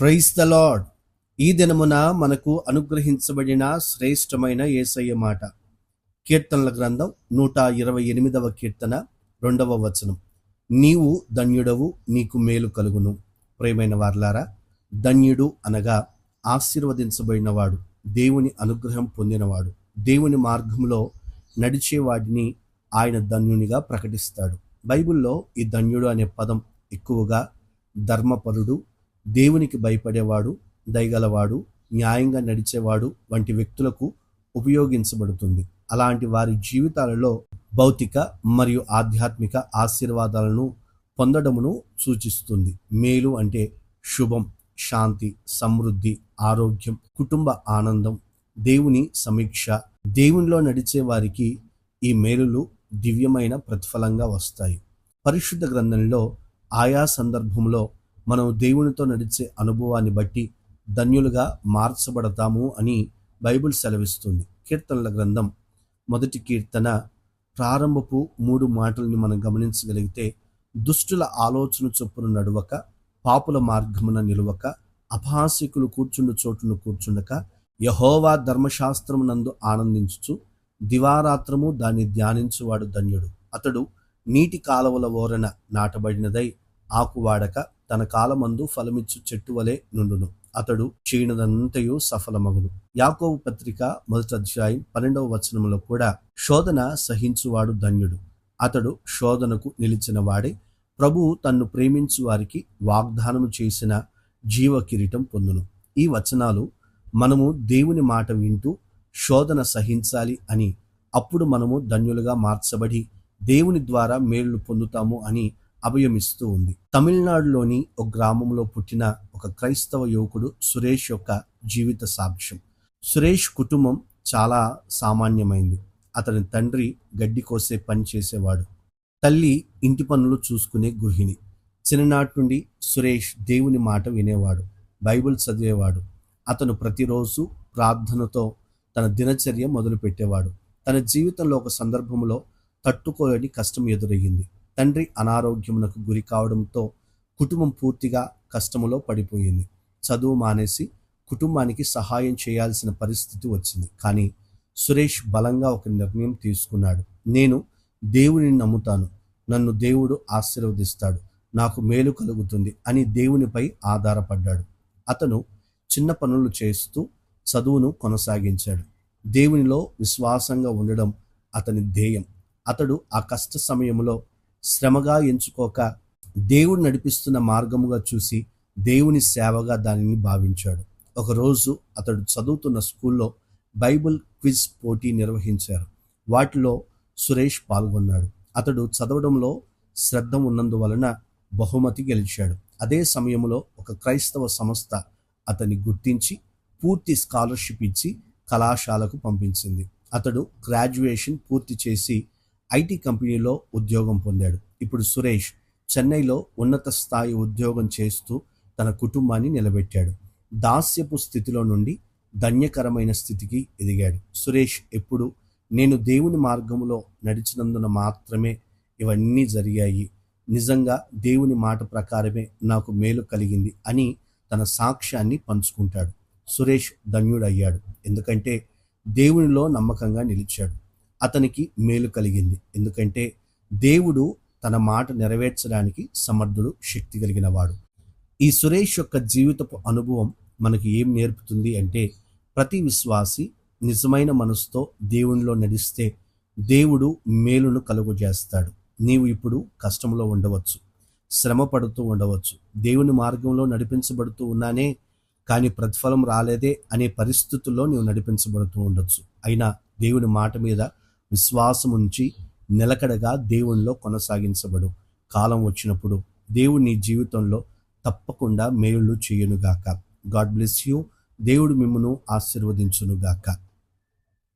Price the lord. ఈ దినమున మనకు అనుగ్రహించబడిన శ్రేష్టమైన ఏసయ్య మాట. కీర్తనల గ్రంథం నూట ఇరవై ఎనిమిదవ కీర్తన రెండవ వచనం. నీవు ధన్యుడవు నీకు మేలు కలుగును. ప్రేమైన వార్లారా ధన్యుడు అనగా ఆశీర్వదించబడినవాడు దేవుని అనుగ్రహం పొందినవాడు దేవుని మార్గంలో నడిచేవాడిని ఆయన ధన్యునిగా ప్రకటిస్తాడు. బైబిల్లో ఈ ధన్యుడు అనే పదం ఎక్కువగా ధర్మపరుడు దేవునికి భయపడేవాడు దయగలవాడు న్యాయంగా నడిచేవాడు వంటి వ్యక్తులకు ఉపయోగించబడుతుంది. అలాంటి వారి జీవితాలలో భౌతిక మరియు ఆధ్యాత్మిక ఆశీర్వాదాలను పొందడమును సూచిస్తుంది. మేలు అంటే శుభం శాంతి సమృద్ధి ఆరోగ్యం కుటుంబ ఆనందం దేవుని సమీక్ష. దేవునిలో నడిచే వారికి ఈ మేలులు దివ్యమైన ప్రతిఫలంగా వస్తాయి. పరిశుద్ధ గ్రంథంలో ఆయా సందర్భంలో మనం దేవునితో నడిచే అనుభవాన్ని బట్టి ధన్యులుగా మార్చబడతాము అని బైబిల్ సెలవిస్తుంది. కీర్తనల గ్రంథం మొదటి కీర్తన ప్రారంభపు మూడు మాటల్ని మనం గమనించగలిగితే దుష్టుల ఆలోచన చొప్పున నడువక పాపుల మార్గమున నిలువక అపహాసికులు కూర్చుండు చోటును కూర్చుండక యహోవా ధర్మశాస్త్రమునందు ఆనందించుచు దివారాత్రము దాన్ని ధ్యానించువాడు ధన్యుడు. అతడు నీటి కాలువల ఓరన నాటబడినదై ఆకువాడక తన కాలమందు ఫలమిచ్చు చెట్టు వలె నుండును. అతడు క్షీణదంతయు సఫలమగును. యాకోబు పత్రిక మొదటి అధ్యాయం పన్నెండవ వచనంలో కూడా శోధన సహించువాడు ధన్యుడు. అతడు శోధనకు నిలిచిన వాడే. ప్రభువు తన్ను ప్రేమించు వారికి వాగ్దానము చేసిన జీవ కిరీటం పొందును. ఈ వచనాలు మనము దేవుని మాట వింటూ శోధన సహించాలి అని అప్పుడు మనము ధన్యులుగా మార్చబడి దేవుని ద్వారా మేళ్ళు పొందుతాము అని అభయమిస్తూ ఉంది తమిళనాడులోని ఒక గ్రామంలో పుట్టిన ఒక క్రైస్తవ యువకుడు సురేష్ యొక్క జీవిత సాక్ష్యం. సురేష్ కుటుంబం చాలా సామాన్యమైంది. అతని తండ్రి గడ్డి కోసే పని చేసేవాడు. తల్లి ఇంటి పనులు చూసుకునే గృహిణి. చిన్ననాటి నుండి సురేష్ దేవుని మాట వినేవాడు. బైబిల్ చదివేవాడు. అతను ప్రతిరోజు ప్రార్థనతో తన దినచర్య మొదలుపెట్టేవాడు. తన జీవితంలో ఒక సందర్భంలో తట్టుకోలేని కష్టం ఎదురయ్యింది. తండ్రి అనారోగ్యమునకు గురి కావడంతో కుటుంబం పూర్తిగా కష్టములో పడిపోయింది. చదువు మానేసి కుటుంబానికి సహాయం చేయాల్సిన పరిస్థితి వచ్చింది. కానీ సురేష్ బలంగా ఒక నిర్ణయం తీసుకున్నాడు. నేను దేవుని నమ్ముతాను. నన్ను దేవుడు ఆశీర్వదిస్తాడు. నాకు మేలు కలుగుతుంది అని దేవునిపై ఆధారపడ్డాడు. అతను చిన్న పనులు చేస్తూ చదువును కొనసాగించాడు. దేవునిలో విశ్వాసంగా ఉండడం అతని ధ్యేయం. అతడు ఆ కష్ట సమయంలో శ్రమగా ఎంచుకోక దేవుడు నడిపిస్తున్న మార్గముగా చూసి దేవుని సేవగా దానిని భావించాడు. ఒకరోజు అతడు చదువుతున్న స్కూల్లో బైబిల్ క్విజ్ పోటీ నిర్వహించారు. వాటిలో సురేష్ పాల్గొన్నాడు. అతడు చదవడంలో శ్రద్ధ ఉన్నందువలన బహుమతి గెలిచాడు. అదే సమయంలో ఒక క్రైస్తవ సంస్థ అతన్ని గుర్తించి పూర్తి స్కాలర్షిప్ ఇచ్చి కళాశాలకు పంపించింది. అతడు గ్రాడ్యుయేషన్ పూర్తి చేసి ఐటీ కంపెనీలో ఉద్యోగం పొందాడు. ఇప్పుడు సురేష్ చెన్నైలో ఉన్నత స్థాయి ఉద్యోగం చేస్తూ తన కుటుంబాన్ని నిలబెట్టాడు. దాస్యపు స్థితిలో నుండి ధన్యకరమైన స్థితికి ఎదిగాడు. సురేష్ ఎప్పుడు నేను దేవుని మార్గంలో నడిచినందున మాత్రమే ఇవన్నీ జరిగాయి. నిజంగా దేవుని మాట ప్రకారమే నాకు మేలు కలిగింది అని తన సాక్ష్యాన్ని పంచుకుంటాడు. సురేష్ ధన్యుడయ్యాడు. ఎందుకంటే దేవునిలో నమ్మకంగా నిలిచాడు. అతనికి మేలు కలిగింది. ఎందుకంటే దేవుడు తన మాట నెరవేర్చడానికి సమర్థుడు శక్తి కలిగిన వాడు ఈ సురేష్ యొక్క జీవితపు అనుభవం మనకి ఏం నేర్పుతుంది అంటే ప్రతి విశ్వాసి నిజమైన మనసుతో దేవునిలో నడిస్తే దేవుడు మేలును కలుగజేస్తాడు. నీవు ఇప్పుడు కష్టంలో ఉండవచ్చు శ్రమ పడుతూ ఉండవచ్చు దేవుని మార్గంలో నడిపించబడుతూ ఉన్నానే కానీ ప్రతిఫలం రాలేదే అనే పరిస్థితుల్లో నీవు నడిపించబడుతూ ఉండొచ్చు. అయినా దేవుని మాట మీద విశ్వాసముంచి నిలకడగా దేవునిలో కొనసాగించబడు. కాలం వచ్చినప్పుడు దేవుడు నీ జీవితంలో తప్పకుండా మేలు చేయునుగాక. God bless you. దేవుడు మిమ్మను ఆశీర్వదించునుగాక.